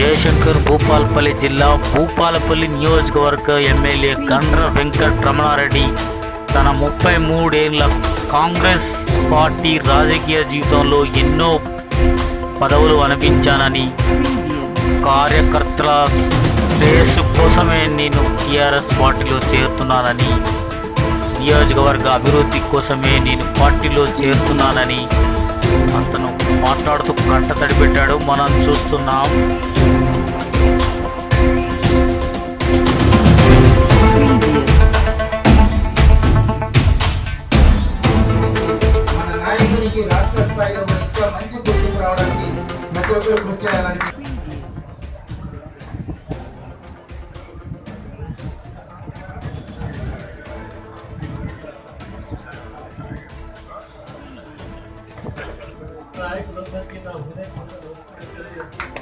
జయశంకర్ భూపాలపల్లి జిల్లా భూపాలపల్లి నియోజకవర్గ ఎమ్మెల్యే గండ్ర వెంకట్ రమణారెడ్డి తన ముప్పై మూడేళ్ళ కాంగ్రెస్ పార్టీ రాజకీయ జీవితంలో ఎన్నో పదవులు అనిపించానని కార్యకర్తల శ్రేయస్సు కోసమే నేను టీఆర్ఎస్ పార్టీలో చేరుతున్నానని నియోజకవర్గ అభివృద్ధి కోసమే నేను పార్టీలో చేరుతున్నానని అతను మాట్లాడుతూ కంట తడిపెట్టాడు. మనం చూస్తున్నాం. రాష్ట్ర స్థాయిలో మంచి గుర్తింపు రావడానికి ప్రతి ఒక్కరు కృషి చేయాలని నాయకులందరికీ నా హృదయపూర్వక నమస్కారం తెలియజేస్తున్నాను.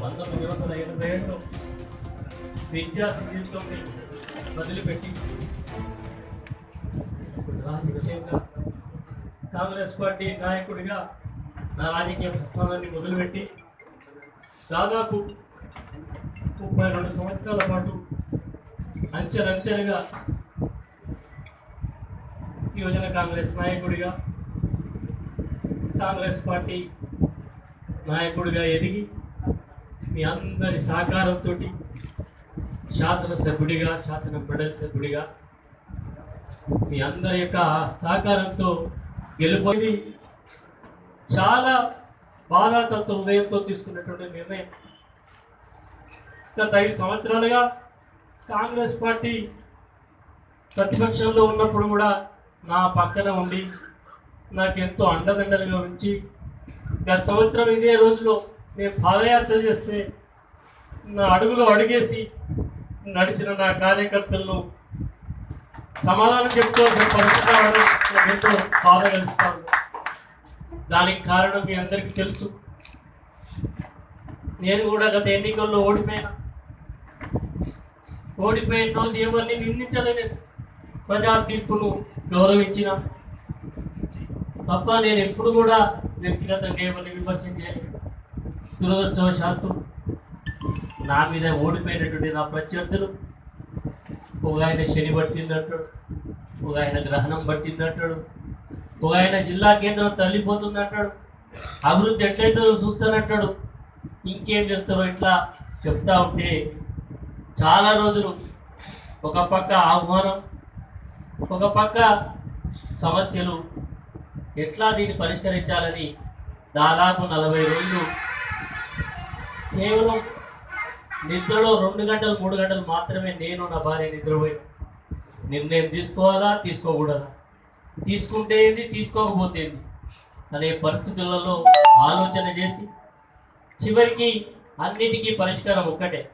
పంతొమ్మిది వందల ఎనభై ఏడులో విద్యార్థి జీవితం వదిలిపెట్టి రాజకీయంగా కాంగ్రెస్ పార్టీ నాయకుడిగా నా రాజకీయ ప్రస్థానాన్ని మొదలుపెట్టి దాదాపు ముప్పై రెండు సంవత్సరాల పాటు అంచెలంచెలుగా యువజన కాంగ్రెస్ నాయకుడిగా కాంగ్రెస్ పార్టీ నాయకుడిగా ఎదిగి మీ అందరి సహకారంతో శాసనసభ్యుడిగా శాసన మండలి సభ్యుడిగా మీ అందరి యొక్క సహకారంతో గెలుపొంది చాలా బాధాతత్వ ఉదయంతో తీసుకున్నటువంటి నిర్ణయం. గత ఐదు సంవత్సరాలుగా కాంగ్రెస్ పార్టీ ప్రతిపక్షంలో ఉన్నప్పుడు కూడా నా పక్కన ఉండి నాకెంతో అండదండలుగా ఉంచి గత సంవత్సరం ఇదే రోజులో నేను పాదయాత్ర చేస్తే నా అడుగులో అడుగేసి నడిచిన నా కార్యకర్తలను సమాధానం చెప్పుకోవాల్సిన పరిస్థితి రావడం నాకు ఎంతో బాధ కలుస్తాను దానికి కారణం మీ అందరికీ తెలుసు. నేను కూడా గత ఎన్నికల్లో ఓడిపోయినా. ఓడిపోయిన రోజు ఎవరిని నిందించలే నేను. ప్రజా తీర్పును గౌరవించిన తప్ప నేను ఎప్పుడు కూడా వ్యక్తిగతంగా ఎవరిని విమర్శించలేదు దురదృష్టవశాత్తు నా మీద ఓడిపోయినటువంటి నా ప్రత్యర్థులు ఒక ఆయన శని పట్టిందంటాడు ఒక ఆయన గ్రహణం పట్టిందంటాడు ఒక ఆయన జిల్లా కేంద్రం తల్లిపోతుందంటాడు అభివృద్ధి ఎట్లయితే చూస్తానంటాడు ఇంకేం చేస్తారో ఇట్లా చెప్తా ఉంటే చాలా రోజులు ఒక పక్క ఆహ్వానం ఒక పక్క సమస్యలు ఎట్లా దీన్ని పరిష్కరించాలని దాదాపు నలభై రోజులు కేవలం నిద్రలో రెండు గంటలు మూడు గంటలు మాత్రమే నేను నా భార్య నిద్రపోయి నిర్ణయం తీసుకోవాలా తీసుకోకూడదా? తీసుకుంటే ఏంది తీసుకోకపోతే ఏంది? అనే పరిస్థితులలో ఆలోచన చేసి చివరికి అన్నిటికీ పరిష్కారం ఒక్కటే.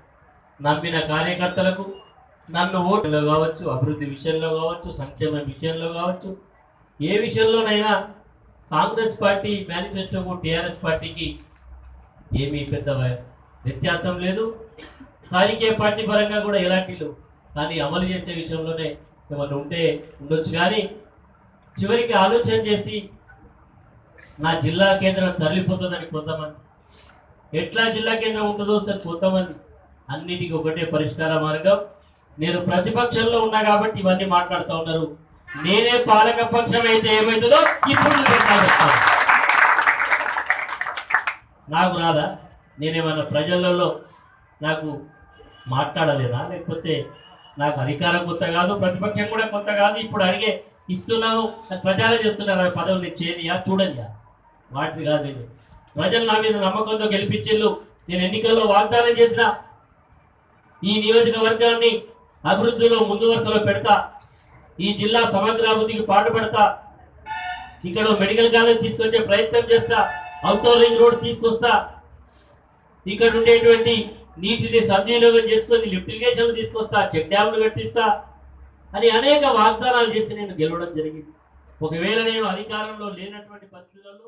నమ్మిన కార్యకర్తలకు నన్ను ఓట్లో కావచ్చు అభివృద్ధి విషయంలో కావచ్చు సంక్షేమ విషయంలో కావచ్చు ఏ విషయంలోనైనా కాంగ్రెస్ పార్టీ మేనిఫెస్టోకు టీఆర్ఎస్ పార్టీకి ఏమీ పెద్ద వ్యత్యాసం లేదు. రాజకీయ పార్టీ పరంగా కూడా ఎలాంటిలు కానీ అమలు చేసే విషయంలోనే ఏమన్నా ఉంటే ఉండొచ్చు. కానీ చివరికి ఆలోచన చేసి నా జిల్లా కేంద్రం తరలిపోతుందని కొంతమంది. ఎట్లా జిల్లా కేంద్రం ఉంటుందో సార్ కొంతమంది. అన్నిటికీ ఒకటే పరిష్కార మార్గం. నేను ప్రతిపక్షంలో ఉన్నా కాబట్టి ఇవన్నీ మాట్లాడుతూ ఉన్నారు. నేనే పాలక పక్షం అయితే ఏమవుతుందో ఇప్పుడు నాకు రాదా? నేనేమన్నా ప్రజలలో నాకు మాట్లాడలేదా? లేకపోతే నాకు అధికారం కొత్త కాదు ప్రతిపక్షం కూడా కొత్త కాదు. ఇప్పుడు అడిగే ఇస్తున్నాను నాకు ప్రచారం చేస్తున్నారు ఆ పదవులు నేను చేయనియా? చూడనియా? వాటిని కాదు ప్రజలు నా మీద నమ్మకంతో గెలిపించేళ్ళు నేను ఎన్నికల్లో వాగ్దానం చేసిన ఈ నియోజకవర్గాన్ని అభివృద్ధిలో ముందు వరుసలో పెడతా. ఈ జిల్లా సమగ్రాభివృద్ధికి పాటుపడతా. ఇక్కడ మెడికల్ కాలేజ్ తీసుకొచ్చే ప్రయత్నం చేస్తా. అవుతో రింగ్ రోడ్ తీసుకొస్తా. ఇక్కడ ఉండేటువంటి నీటిని సద్వినియోగం చేసుకొని లిఫ్ట్ ఇరిగేషన్లు తీసుకొస్తా చెక్ డ్యామ్లు కట్టిస్తా అని అనేక వాగ్దానాలు చేసి నేను గెలవడం జరిగింది. ఒకవేళ నేను అధికారంలో లేనటువంటి పరిస్థితుల్లో